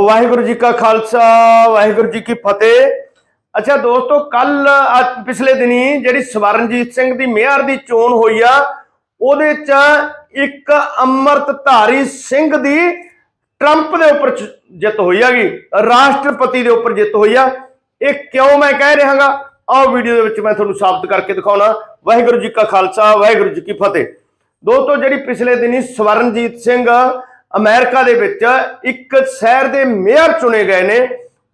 ਵਾਹਿਗੁਰੂ ਜੀ ਕਾ ਖਾਲਸਾ, ਵਾਹਿਗੁਰੂ ਜੀ ਕੀ ਫਤਿਹ। ਅੱਛਾ ਦੋਸਤੋ ਕੱਲ ਪਿਛਲੇ ਦਿਨੀ ਜਿਹੜੀ ਸਵਰਨਜੀਤ ਸਿੰਘ ਦੀ ਮੇਅਰ ਦੀ ਚੋਣ ਹੋਈ ਆ, ਉਹਦੇ ਚ ਇੱਕ ਅੰਮ੍ਰਿਤਧਾਰੀ ਸਿੰਘ ਦੀ ਟਰੰਪ ਦੇ ਉੱਪਰ ਜਿੱਤ ਹੋਈ ਹੈਗੀ, ਰਾਸ਼ਟਰਪਤੀ ਦੇ ਉੱਪਰ ਜਿੱਤ ਹੋਈ ਆ। ਇਹ ਕਿਉਂ ਮੈਂ ਕਹਿ ਰਿਹਾਗਾ? ਆਓ ਵੀਡੀਓ ਦੇ ਵਿੱਚ ਮੈਂ ਤੁਹਾਨੂੰ ਸਾਬਤ ਕਰਕੇ ਦਿਖਾਉਣਾ। ਵਾਹਿਗੁਰੂ ਜੀ ਕਾ ਖਾਲਸਾ, ਵਾਹਿਗੁਰੂ ਜੀ ਕੀ ਫਤਿਹ। ਦੋਸਤੋ, ਜਿਹੜੀ ਪਿਛਲੇ ਦਿਨੀ ਸਵਰਨਜੀਤ ਸਿੰਘ ਅਮਰੀਕਾ ਦੇ ਵਿੱਚ ਇੱਕ ਸ਼ਹਿਰ ਦੇ ਮੇਅਰ ਚੁਣੇ ਗਏ ਨੇ।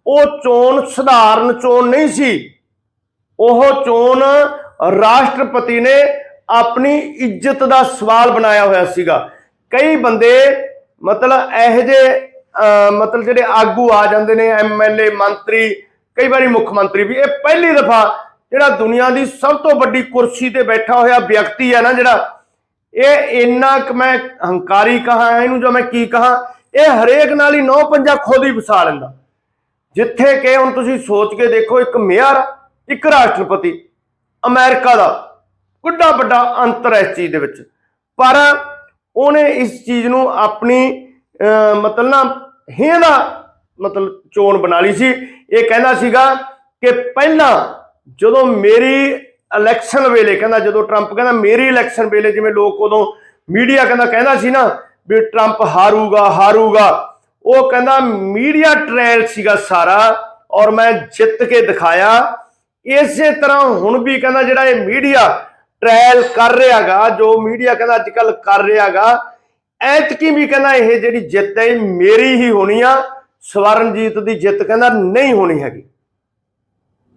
ਉਹ ਚੋਣ ਸਧਾਰਨ ਚੋਣ ਨਹੀਂ ਸੀ। ਉਹ ਚੋਣ ਰਾਸ਼ਟਰਪਤੀ ਨੇ ਆਪਣੀ ਇੱਜ਼ਤ ਦਾ ਸਵਾਲ ਬਣਾਇਆ ਹੋਇਆ ਸੀਗਾ। ਕਈ ਬੰਦੇ ਮਤਲਬ ਇਹੋ ਜਿਹੇ ਅਹ, ਮਤਲਬ ਜਿਹੜੇ ਆਗੂ ਆ ਜਾਂਦੇ ਨੇ ਐਮਐਲਏ ਮੰਤਰੀ ਕਈ ਵਾਰੀ ਮੁੱਖ ਮੰਤਰੀ ਵੀ। ਇਹ ਪਹਿਲੀ ਦਫਾ ਜਿਹੜਾ ਦੁਨੀਆ ਦੀ ਸਭ ਤੋਂ ਵੱਡੀ ਕੁਰਸੀ ਤੇ ਬੈਠਾ ਹੋਇਆ ਵਿਅਕਤੀ ਹੈ ਨਾ ਜਿਹੜਾ ਇਹ ਇੰਨਾ ਕਿ ਮੈਂ ਹੰਕਾਰੀ ਕਹਾ, ਇਹਨੂੰ ਜੋ ਮੈਂ ਕੀ ਕਹਾ, ਇਹ ਹਰੇਕ ਨਾਲ ਹੀ ਨੌ ਪੰਜਾ ਖੁਦ ਹੀ ਵਸਾ ਲੈਂਦਾ। ਜਿੱਥੇ ਕਿ ਹੁਣ ਤੁਸੀਂ ਸੋਚ ਕੇ ਦੇਖੋ, ਇੱਕ ਮੇਅਰ, ਇੱਕ ਰਾਸ਼ਟਰਪਤੀ, ਅਮਰੀਕਾ ਦਾ ਵੱਡਾ ਵੱਡਾ ਅੰਤਰ ਹੈ ਇਸ ਚੀਜ਼ ਦੇ ਵਿੱਚ। ਪਰ ਉਹਨੇ ਇਸ ਚੀਜ਼ ਨੂੰ ਆਪਣੀ ਮਤਲਬ ਨਾ ਹੇਦਾ ਮਤਲਬ ਚੋਣ ਬਣਾ ਲਈ ਸੀ। ਇਹ ਕਹਿੰਦਾ ਸੀਗਾ ਕਿ ਪਹਿਲਾਂ ਜਦੋਂ ਮੇਰੀ ਇਲੈਕਸ਼ਨ ਵੇਲੇ ਕਹਿੰਦਾ ਜਦੋਂ ਟਰੰਪ ਕਹਿੰਦਾ ਮੇਰੀ ਇਲੈਕਸ਼ਨ ਵੇਲੇ ਜਿਵੇਂ ਲੋਕ ਉਦੋਂ ਮੀਡੀਆ ਕਹਿੰਦਾ ਕਹਿੰਦਾ ਸੀ ਨਾ ਵੀ ਟਰੰਪ ਹਾਰੂਗਾ ਹਾਰੂਗਾ। ਉਹ ਕਹਿੰਦਾ ਮੀਡੀਆ ਟ੍ਰਾਇਲ ਸੀਗਾ ਸਾਰਾ ਔਰ ਮੈਂ ਜਿੱਤ ਕੇ ਦਿਖਾਇਆ। ਇਸੇ ਤਰ੍ਹਾਂ ਹੁਣ ਵੀ ਕਹਿੰਦਾ ਜਿਹੜਾ ਇਹ ਮੀਡੀਆ ਟ੍ਰਾਇਲ ਕਰ ਰਿਹਾਗਾ, ਜੋ ਮੀਡੀਆ ਕਹਿੰਦਾ ਅੱਜ ਕੱਲ ਕਰ ਰਿਹਾਗਾ, ਐਤਕੀ ਵੀ ਕਹਿੰਦਾ ਇਹ ਜਿਹੜੀ ਜਿੱਤ ਹੈ, ਇਹ ਮੇਰੀ ਹੀ ਹੋਣੀ ਆ। ਸਵਰਨਜੀਤ ਦੀ ਜਿੱਤ ਕਹਿੰਦਾ ਨਹੀਂ ਹੋਣੀ ਹੈਗੀ।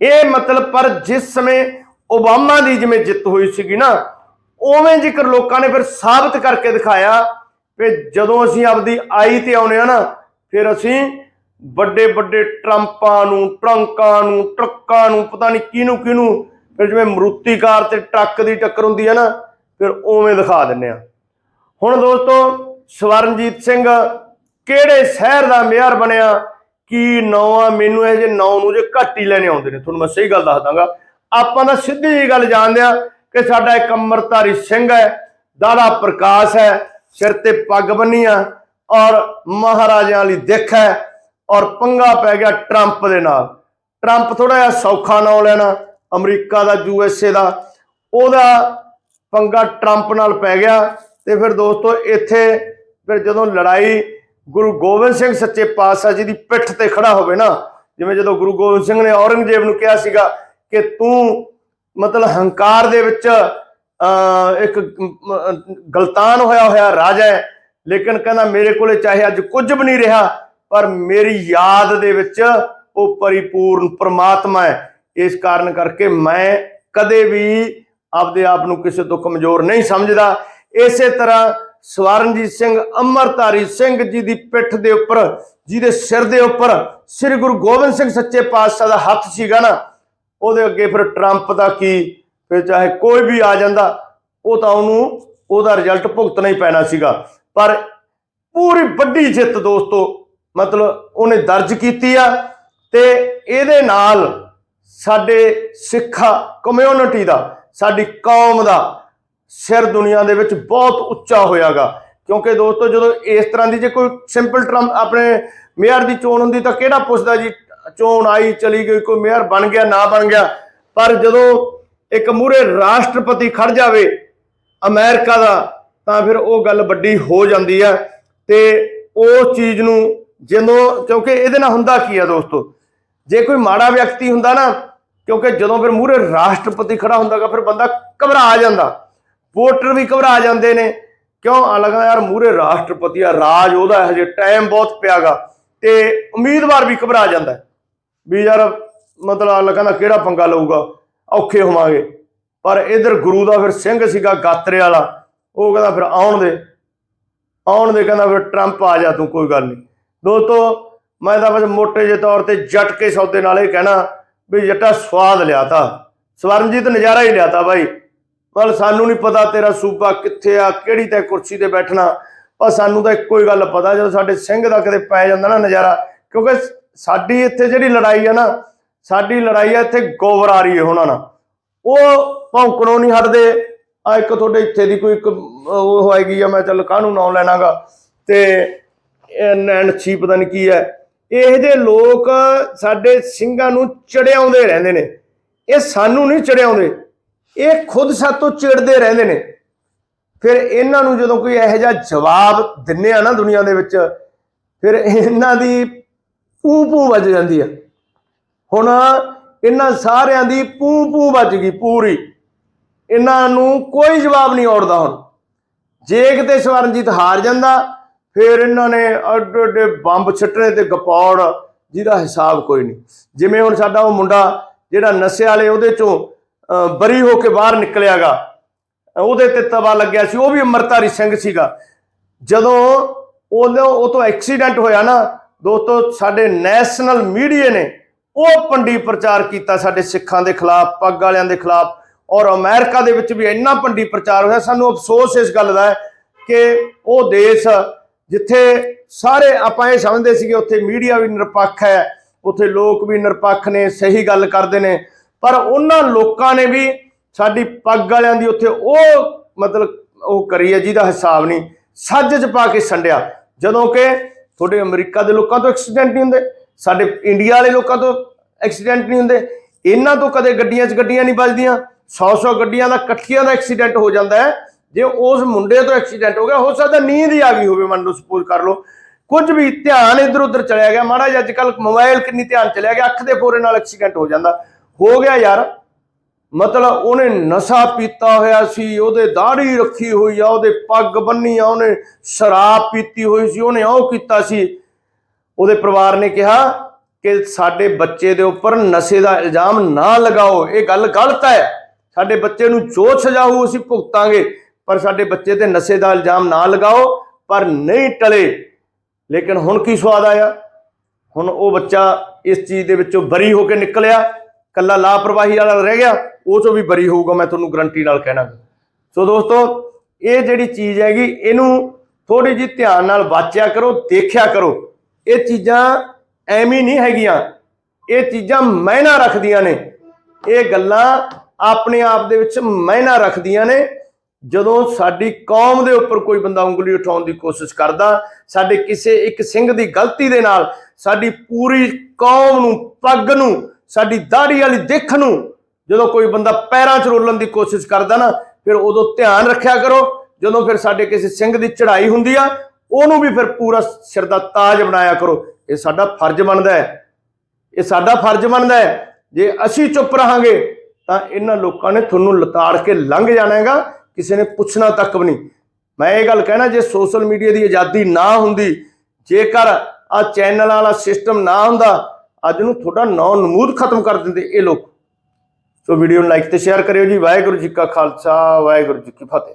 ਇਹ ਮਤਲਬ ਪਰ ਜਿਸ ਸਮੇਂ ਓਬਾਮਾ ਦੀ ਜਿਵੇਂ ਜਿੱਤ ਹੋਈ ਸੀਗੀ ਨਾ, ਉਵੇਂ ਜ਼ਿਕਰ ਲੋਕਾਂ ਨੇ ਫਿਰ ਸਾਬਤ ਕਰਕੇ ਦਿਖਾਇਆ ਕਿ ਜਦੋਂ ਅਸੀਂ ਆਪਦੀ ਆਈ ਤੇ ਆਉਨੇ ਆ ਨਾ, ਫਿਰ ਅਸੀਂ ਵੱਡੇ ਵੱਡੇ ਟਰੰਪਾਂ ਨੂੰ, ਟਰੰਕਾਂ ਨੂੰ, ਟਰੱਕਾਂ ਨੂੰ, ਪਤਾ ਨਹੀਂ ਕਿਹਨੂੰ ਕਿਹਨੂੰ, ਫਿਰ ਜਿਵੇਂ ਮਰੂਤੀ ਕਾਰ ਤੇ ਟਰੱਕ ਦੀ ਟੱਕਰ ਹੁੰਦੀ ਹੈ ਨਾ, ਫਿਰ ਉਵੇਂ ਦਿਖਾ ਦਿੰਨੇ ਆ। ਹੁਣ ਦੋਸਤੋ, ਸਵਰਨਜੀਤ ਸਿੰਘ ਕਿਹੜੇ ਸ਼ਹਿਰ ਦਾ ਮੇਅਰ ਬਣਿਆ, ਕੀ ਨਾਂ ਆ ਮੈਨੂੰ ਇਹ ਜੇ ਨਾਂ ਨੂੰ ਜੇ ਘੱਟ ਹੀ ਲੈਣੇ ਆਉਂਦੇ ਨੇ, ਤੁਹਾਨੂੰ ਮੈਂ ਸਹੀ ਗੱਲ ਦੱਸ ਦਾਂਗਾ। ਆਪਾਂ ਤਾਂ ਸਿੱਧੀ ਜੀ ਗੱਲ ਜਾਣਦੇ ਆ ਕਿ ਸਾਡਾ ਇੱਕ ਅੰਮ੍ਰਿਤਧਾਰੀ ਸਿੰਘ ਹੈ ਦਾੜਾ ਪ੍ਰਕਾਸ਼ ਹੈ, ਸਿਰ ਤੇ ਪੱਗ ਬੰਨੀ ਆ ਔਰ ਮਹਾਰਾਜਿਆਂ ਵਾਲੀ ਦਿੱਖ ਹੈ ਔਰ ਪੰਗਾ ਪੈ ਗਿਆ ਟਰੰਪ ਦੇ ਨਾਲ। ਟਰੰਪ ਥੋੜਾ ਜਿਹਾ ਸੌਖਾ ਨਾਂ ਲੈਣਾ, ਅਮਰੀਕਾ ਦਾ ਯੂਐਸਏ ਦਾ, ਉਹਦਾ ਪੰਗਾ ਟਰੰਪ ਨਾਲ ਪੈ ਗਿਆ ਤੇ ਫਿਰ ਦੋਸਤੋ ਇੱਥੇ ਫਿਰ ਜਦੋਂ ਲੜਾਈ ਗੁਰੂ ਗੋਬਿੰਦ ਸਿੰਘ ਸੱਚੇ ਪਾਤਸ਼ਾਹ ਜੀ ਦੀ ਪਿੱਠ ਤੇ ਖੜਾ ਹੋਵੇ ਨਾ, ਜਿਵੇਂ ਜਦੋਂ ਗੁਰੂ ਗੋਬਿੰਦ ਸਿੰਘ ਨੇ ਔਰੰਗਜ਼ੇਬ ਨੂੰ ਕਿਹਾ ਸੀਗਾ ਕਿ ਤੂੰ ਮਤਲਬ ਹੰਕਾਰ ਦੇ ਵਿੱਚ ਅਹ, ਇੱਕ ਗਲਤਾਨ ਹੋਇਆ ਹੋਇਆ ਰਾਜਾ ਹੈ ਲੇਕਿਨ ਕਹਿੰਦਾ ਮੇਰੇ ਕੋਲੇ ਚਾਹੇ ਅੱਜ ਕੁਝ ਵੀ ਨਹੀਂ ਰਿਹਾ ਪਰ ਮੇਰੀ ਯਾਦ ਦੇ ਵਿੱਚ ਉਹ ਪਰਿਪੂਰਨ ਪ੍ਰਮਾਤਮਾ ਹੈ। ਇਸ ਕਾਰਨ ਕਰਕੇ ਮੈਂ ਕਦੇ ਵੀ ਆਪਦੇ ਆਪ ਨੂੰ ਕਿਸੇ ਤੋਂ ਕਮਜ਼ੋਰ ਨਹੀਂ ਸਮਝਦਾ। ਇਸੇ ਤਰ੍ਹਾਂ ਸਵਰਨਜੀਤ ਸਿੰਘ ਅਮਰਤਾਰੀ ਸਿੰਘ ਜੀ ਦੀ ਪਿੱਠ ਦੇ ਉੱਪਰ ਜਿਹਦੇ ਸਿਰ ਦੇ ਉੱਪਰ ਸ੍ਰੀ ਗੁਰੂ ਗੋਬਿੰਦ ਸਿੰਘ ਸੱਚੇ ਪਾਤਸ਼ਾਹ ਦਾ ਹੱਥ ਸੀਗਾ ਨਾ ਉਹਦੇ ਅੱਗੇ ਫਿਰ ਟਰੰਪ ਦਾ ਕੀ, ਫਿਰ ਚਾਹੇ ਕੋਈ ਵੀ ਆ ਜਾਂਦਾ, ਉਹ ਤਾਂ ਉਹਨੂੰ, ਉਹਦਾ ਰਿਜ਼ਲਟ ਭੁਗਤਣਾ ਹੀ ਪੈਣਾ ਸੀਗਾ। ਪਰ ਪੂਰੀ ਵੱਡੀ ਜਿੱਤ ਦੋਸਤੋ, ਮਤਲਬ ਉਹਨੇ ਦਰਜ ਕੀਤੀ ਆ ਤੇ ਇਹਦੇ ਨਾਲ ਸਾਡੇ ਸਿੱਖਾ ਕਮਿਊਨਿਟੀ ਦਾ, ਸਾਡੀ ਕੌਮ ਦਾ ਸਿਰ ਦੁਨੀਆ ਦੇ ਵਿੱਚ ਬਹੁਤ ਉੱਚਾ ਹੋਇਆਗਾ। ਕਿਉਂਕਿ ਦੋਸਤੋ ਜਦੋਂ ਇਸ ਤਰ੍ਹਾਂ ਦੀ ਜੇ ਕੋਈ ਸਿੰਪਲ ਟਰਮ ਆਪਣੇ ਮੇਅਰ ਦੀ ਚੋਣ ਹੁੰਦੀ ਤਾਂ ਕਿਹੜਾ ਪੁੱਛਦਾ ਜੀ? ਚੋਣ ਆਈ, ਚਲੀ ਗਈ, ਕੋਈ ਮੇਅਰ ਬਣ ਗਿਆ, ਨਾ ਬਣ ਗਿਆ। ਪਰ ਜਦੋਂ ਇੱਕ ਮੂਰੇ ਰਾਸ਼ਟਰਪਤੀ ਖੜ ਜਾਵੇ ਅਮਰੀਕਾ ਦਾ, ਤਾਂ ਫਿਰ ਉਹ ਗੱਲ ਵੱਡੀ ਹੋ ਜਾਂਦੀ ਹੈ। ਤੇ ਉਹ ਚੀਜ਼ ਨੂੰ ਜਦੋਂ, ਕਿਉਂਕਿ ਇਹਦੇ ਨਾਲ ਹੁੰਦਾ ਕੀ ਆ ਦੋਸਤੋ? ਜੇ ਕੋਈ ਮਾੜਾ ਵਿਅਕਤੀ ਹੁੰਦਾ ਨਾ, ਕਿਉਂਕਿ ਜਦੋਂ ਫਿਰ ਮੂਹਰੇ ਰਾਸ਼ਟਰਪਤੀ ਖੜਾ ਹੁੰਦਾਗਾ, ਫਿਰ ਬੰਦਾ ਘਬਰਾ ਜਾਂਦਾ। ਵੋਟਰ ਵੀ ਘਬਰਾ ਜਾਂਦੇ ਨੇ। ਕਿਉਂ? ਆ ਲੱਗਾ ਯਾਰ ਮੂਹਰੇ ਰਾਸ਼ਟਰਪਤੀ ਆ, ਰਾਜ ਉਹਦਾ ਹਜੇ ਟਾਈਮ ਬਹੁਤ ਪਿਆਗਾ। ਤੇ ਉਮੀਦਵਾਰ ਵੀ ਘਬਰਾ ਜਾਂਦਾ। ਵੀ ਯਾਰ ਮਤਲਬ ਆ ਲੱਗਾ ਕਿਹੜਾ ਪੰਗਾ ਲਊਗਾ? ਔਖੇ ਹੋਵਾਂਗੇ। ਪਰ ਇਧਰ ਗੁਰੂ ਦਾ ਫਿਰ ਸਿੰਘ ਸੀਗਾ ਗਾਤਰੇ ਵਾਲਾ, ਉਹ ਕਹਿੰਦਾ ਫਿਰ ਆਉਣ ਦੇ। ਆਉਣ ਦੇ ਕਹਿੰਦਾ ਫਿਰ ਟਰੰਪ ਆ ਜਾ ਤੂੰ, ਕੋਈ ਗੱਲ ਨਹੀਂ। ਦੋਸਤੋ, ਮੈਂ ਤਾਂ ਬਸ ਮੋٹے ਜਿਹੇ ਤੌਰ ਤੇ ਜੱਟ ਕੇ ਸੌਦੇ ਨਾਲ ਇਹ ਕਹਿਣਾ ਵੀ ਜੱਟਾ ਸਵਾਦ ਲਿਆਤਾ। ਸਵਰਨਜੀਤ ਨਜ਼ਾਰਾ ਹੀ ਲਿਆਤਾ ਬਾਈ। ਪਰ ਸਾਨੂੰ ਨਹੀਂ ਪਤਾ ਤੇਰਾ ਸੂਬਾ ਕਿੱਥੇ ਆ, ਕਿਹੜੀ ਤੇ ਕੁਰਸੀ ਤੇ ਬੈਠਣਾ। ਪਰ ਸਾਨੂੰ ਤਾਂ ਇੱਕੋ ਹੀ ਗੱਲ ਪਤਾ, ਜਦੋਂ ਸਾਡੇ ਸਿੰਘ ਦਾ ਕਦੇ ਪੈ ਜਾਂਦਾ ਨਾ ਨਜ਼ਾਰਾ, ਕਿਉਂਕਿ ਸਾਡੀ ਇੱਥੇ ਜਿਹੜੀ ਲੜਾਈ ਆ ਨਾ, ਸਾਡੀ ਲੜਾਈ ਆ ਇੱਥੇ ਗੋਬਰ ਆ ਰਹੀ ਹੈ ਉਹ ਭੌਂਕਣੋਂ ਨਹੀਂ ਹਟਦੇ। ਆ ਇੱਕ ਤੁਹਾਡੇ ਇੱਥੇ ਦੀ ਕੋਈ ਇੱਕ, ਉਹ ਹੋਏਗੀ ਆ, ਮੈਂ ਚੱਲ ਕਾਹਨੂੰ ਨਾਂ ਲੈਣਾਗਾ। ਤੇ ਇਹ ਨੈਣ ਪਤਾ ਨਹੀਂ ਕੀ ਹੈ। ਇਹ ਜੇ ਲੋਕ ਸਾਡੇ ਸਿੰਘਾਂ ਨੂੰ ਚੜਿਆਉਂਦੇ ਰਹਿੰਦੇ ਨੇ। ਇਹ ਸਾਨੂੰ ਨਹੀਂ ਚੜਿਆਉਂਦੇ। ਇਹ ਖੁਦ ਸਾਤੋਂ ਚਿੜਦੇ ਰਹਿੰਦੇ ਨੇ। ਫਿਰ ਇਹਨਾਂ ਨੂੰ ਜਦੋਂ ਕੋਈ ਇਹੋ ਜਿਹਾ ਜਵਾਬ ਦਿੰਨੇ ਆ ਨਾ ਦੁਨੀਆ ਦੇ ਵਿੱਚ, ਫਿਰ ਇਹਨਾਂ ਦੀ ਪੂ ਪੂ ਵੱਜ ਜਾਂਦੀ ਆ। ਹੁਣ ਇਹਨਾਂ ਸਾਰਿਆਂ ਦੀ ਪੂ ਪੂ ਵੱਜ ਗਈ ਪੂਰੀ। ਇਹਨਾਂ ਨੂੰ ਕੋਈ ਜਵਾਬ ਨਹੀਂ ਆਉੜਦਾ ਹੁਣ। ਜੇ ਕਿਤੇ ਸਵਰਨਜੀਤ ਹਾਰ ਜਾਂਦਾ, ਫਿਰ ਇਹਨਾਂ ਨੇ ਅੱਡੇ ਅੱਡੇ ਬੰਬ ਛੱਟਣੇ ਤੇ ਗਪੌੜ, ਜਿਹਦਾ ਹਿਸਾਬ ਕੋਈ ਨਹੀਂ। ਜਿਵੇਂ ਹੁਣ ਸਾਡਾ ਉਹ ਮੁੰਡਾ ਜਿਹੜਾ ਨਸ਼ੇ ਵਾਲੇ ਉਹਦੇ ਚੋਂ ਬਰੀ ਹੋ ਕੇ ਬਾਹਰ ਨਿਕਲਿਆਗਾ, ਉਹਦੇ ਤੇ ਤਵਾ ਲੱਗਿਆ ਸੀ, ਉਹ ਵੀ ਅਮਰਤਾਰੀ ਸਿੰਘ ਸੀਗਾ। ਜਦੋਂ ਉਹਨੂੰ ਉਹ ਤੋਂ ਐਕਸੀਡੈਂਟ ਹੋਇਆ ਨਾ ਦੋਸਤੋ, ਸਾਡੇ ਨੈਸ਼ਨਲ ਮੀਡੀਆ ਨੇ ਉਹ ਪੰਡੀ ਪ੍ਰਚਾਰ ਕੀਤਾ ਸਾਡੇ ਸਿੱਖਾਂ ਦੇ ਖਿਲਾਫ, ਪੱਗ ਵਾਲਿਆਂ ਦੇ ਖਿਲਾਫ ਔਰ ਅਮਰੀਕਾ ਦੇ ਵਿੱਚ ਵੀ ਇੰਨਾ ਪੰਡੀ ਪ੍ਰਚਾਰ ਹੋਇਆ। ਸਾਨੂੰ ਅਫਸੋਸ ਇਸ ਗੱਲ ਦਾ ਹੈ ਕਿ ਉਹ ਦੇਸ਼ ਜਿੱਥੇ ਸਾਰੇ ਆਪਾਂ ਇਹ ਸਮਝਦੇ ਸੀਗੇ, ਉੱਥੇ ਮੀਡੀਆ ਵੀ ਨਿਰਪੱਖ ਹੈ, ਉੱਥੇ ਲੋਕ ਵੀ ਨਿਰਪੱਖ ਨੇ, ਸਹੀ ਗੱਲ ਕਰਦੇ ਨੇ। ਪਰ ਉਹਨਾਂ ਲੋਕਾਂ ਨੇ ਵੀ ਸਾਡੀ ਪੱਗ ਵਾਲਿਆਂ ਦੀ ਉੱਥੇ ਉਹ ਮਤਲਬ ਉਹ ਕਰੀ ਹੈ ਜਿਹਦਾ ਹਿਸਾਬ ਨਹੀਂ, ਸੱਜ 'ਚ ਪਾ ਕੇ ਸੰਡਿਆ। ਜਦੋਂ ਕਿ ਤੁਹਾਡੇ ਅਮਰੀਕਾ ਦੇ ਲੋਕਾਂ ਤੋਂ ਐਕਸੀਡੈਂਟ ਨਹੀਂ ਹੁੰਦੇ, ਸਾਡੇ ਇੰਡੀਆ ਵਾਲੇ ਲੋਕਾਂ ਤੋਂ ਐਕਸੀਡੈਂਟ ਨਹੀਂ ਹੁੰਦੇ, ਇਹਨਾਂ ਤੋਂ ਕਦੇ ਗੱਡੀਆਂ 'ਚ ਗੱਡੀਆਂ ਨਹੀਂ ਵੱਜਦੀਆਂ 100-100 ਗੱਡੀਆਂ ਦਾ ਇਕੱਠੀਆਂ ਦਾ ਐਕਸੀਡੈਂਟ ਹੋ ਜਾਂਦਾ ਹੈ, ਜੇ ਉਸ ਮੁੰਡੇ ਤੋਂ ਐਕਸੀਡੈਂਟ ਹੋ ਗਿਆ, ਹੋ ਸਕਦਾ ਨੀਂਦ ਹੀ ਆ ਗਈ ਹੋਵੇ, ਮੰਨ ਲਓ ਸਪੋਜ਼ ਕਰ ਲਓ, ਕੁਝ ਵੀ ਧਿਆਨ ਇੱਧਰ ਉੱਧਰ ਚਲਿਆ ਗਿਆ, ਮਾੜਾ ਜਿਹਾ ਅੱਜ ਕੱਲ ਮੋਬਾਈਲ ਕਿੰਨੀ ਧਿਆਨ ਚਲਿਆ ਗਿਆ, ਅੱਖ ਦੇ ਫੋਰੇ ਨਾਲ ਐਕਸੀਡੈਂਟ ਹੋ ਜਾਂਦਾ, ਹੋ ਗਿਆ ਯਾਰ ਮਤਲਬ ਉਹਨੇ ਨਸ਼ਾ ਪੀਤਾ ਹੋਇਆ ਸੀ, ਉਹਦੇ ਦਾੜੀ ਰੱਖੀ ਹੋਈ ਆ, ਉਹਦੇ ਪੱਗ ਬੰਨੀ ਆ ਉਹਨੇ ਸ਼ਰਾਬ ਪੀਤੀ ਹੋਈ ਸੀ, ਉਹਨੇ ਉਹ ਕੀਤਾ ਸੀ। ਉਹਦੇ ਪਰਿਵਾਰ ਨੇ ਕਿਹਾ ਕਿ ਸਾਡੇ ਬੱਚੇ ਦੇ ਉੱਪਰ ਨਸ਼ੇ ਦਾ ਇਲਜ਼ਾਮ ਨਾ ਲਗਾਓ, ਇਹ ਗੱਲ ਗਲਤ ਹੈ। ਸਾਡੇ ਬੱਚੇ ਨੂੰ ਜੋ ਸਜ਼ਾ ਹੋਊ, ਅਸੀਂ ਭੁਗਤਾਂਗੇ, ਪਰ ਸਾਡੇ ਬੱਚੇ ਤੇ ਨਸ਼ੇ ਦਾ ਇਲਜ਼ਾਮ ਨਾ ਲਗਾਓ, ਪਰ ਨਹੀਂ ਟਲੇ। ਲੇਕਿਨ ਹੁਣ ਕੀ ਸਵਾਦ ਆਇਆ? ਹੁਣ ਉਹ ਬੱਚਾ ਇਸ ਚੀਜ਼ ਦੇ ਵਿੱਚੋਂ ਬਰੀ ਹੋ ਕੇ ਨਿਕਲਿਆ, ਕੱਲਾ ਲਾਪਰਵਾਹੀ ਵਾਲਾ ਰਹਿ ਗਿਆ। ਉਹ ਚੋਂ ਵੀ ਬਰੀ ਹੋਊਗਾ, ਮੈਂ ਤੁਹਾਨੂੰ ਗਰੰਟੀ ਨਾਲ ਕਹਿਣਾ ਸੋ ਦੋਸਤੋ, ਇਹ ਜਿਹੜੀ ਚੀਜ਼ ਹੈਗੀ, ਇਹਨੂੰ ਥੋੜੀ ਜਿਹੀ ਧਿਆਨ ਨਾਲ ਵਾਚਿਆ ਕਰੋ, ਦੇਖਿਆ ਕਰੋ। ਇਹ ਚੀਜ਼ਾਂ ਐਵੇਂ ਨਹੀਂ ਹੈਗੀਆਂ। ਇਹ ਚੀਜ਼ਾਂ ਮਾਇਨਾ ਰੱਖਦੀਆਂ ਨੇ। ਇਹ ਗੱਲਾਂ ਆਪਣੇ ਆਪ ਦੇ ਵਿੱਚ ਮਾਇਨਾ ਰੱਖਦੀਆਂ ਨੇ। ਜਦੋਂ ਸਾਡੀ ਕੌਮ ਦੇ ਉੱਪਰ ਕੋਈ ਬੰਦਾ ਉਂਗਲੀ ਉਠਾਉਣ ਦੀ ਕੋਸ਼ਿਸ਼ ਕਰਦਾ, ਸਾਡੇ ਕਿਸੇ ਇੱਕ ਸਿੰਘ ਦੀ ਗਲਤੀ ਦੇ ਨਾਲ, ਸਾਡੀ ਪੂਰੀ ਕੌਮ ਨੂੰ, ਪੱਗ ਨੂੰ, ਸਾਡੀ ਦਾੜੀ ਵਾਲੀ ਦਿੱਖ ਨੂੰ ਜਦੋਂ ਕੋਈ ਬੰਦਾ ਪੈਰਾਂ 'ਚ ਰੋਲਣ ਦੀ ਕੋਸ਼ਿਸ਼ ਕਰਦਾ ਨਾ, ਫਿਰ ਉਦੋਂ ਧਿਆਨ ਰੱਖਿਆ ਕਰੋ। ਜਦੋਂ ਫਿਰ ਸਾਡੇ ਕਿਸੇ ਸਿੰਘ ਦੀ ਚੜ੍ਹਾਈ ਹੁੰਦੀ ਆ, ਉਹਨੂੰ ਵੀ ਫਿਰ ਪੂਰਾ ਸਿਰ ਦਾ ਤਾਜ ਬਣਾਇਆ ਕਰੋ। ਇਹ ਸਾਡਾ ਫਰਜ਼ ਬਣਦਾ ਹੈ। ਇਹ ਸਾਡਾ ਫਰਜ਼ ਬਣਦਾ ਹੈ। ਜੇ ਅਸੀਂ ਚੁੱਪ ਰਹਾਂਗੇ, ਤਾਂ ਇਹਨਾਂ ਲੋਕਾਂ ਨੇ ਤੁਹਾਨੂੰ ਲਤਾੜ ਕੇ ਲੰਘ ਜਾਣਾ ਹੈਗਾ ਕਿਸੇ ਨੇ ਪੁੱਛਣਾ ਤੱਕ ਵੀ ਨਹੀਂ। ਮੈਂ ਇਹ ਗੱਲ ਕਹਿਣਾ, ਜੇ ਸੋਸ਼ਲ ਮੀਡੀਆ ਦੀ ਆਜ਼ਾਦੀ ਨਾ ਹੁੰਦੀ, ਜੇਕਰ ਆ ਚੈਨਲ ਵਾਲਾ ਸਿਸਟਮ ਨਾ ਹੁੰਦਾ, ਅੱਜ ਨੂੰ ਤੁਹਾਡਾ ਨੌ ਨਮੂਦ ਖਤਮ ਕਰ ਦਿੰਦੇ ਇਹ ਲੋਕ। ਸੋ ਵੀਡੀਓ ਨੂੰ ਲਾਈਕ ਤੇ ਸ਼ੇਅਰ ਕਰਿਓ ਜੀ। ਵਾਹਿਗੁਰੂ ਜੀ ਕਾ ਖਾਲਸਾ, ਵਾਹਿਗੁਰੂ ਜੀ ਕੀ ਫਤਿਹ।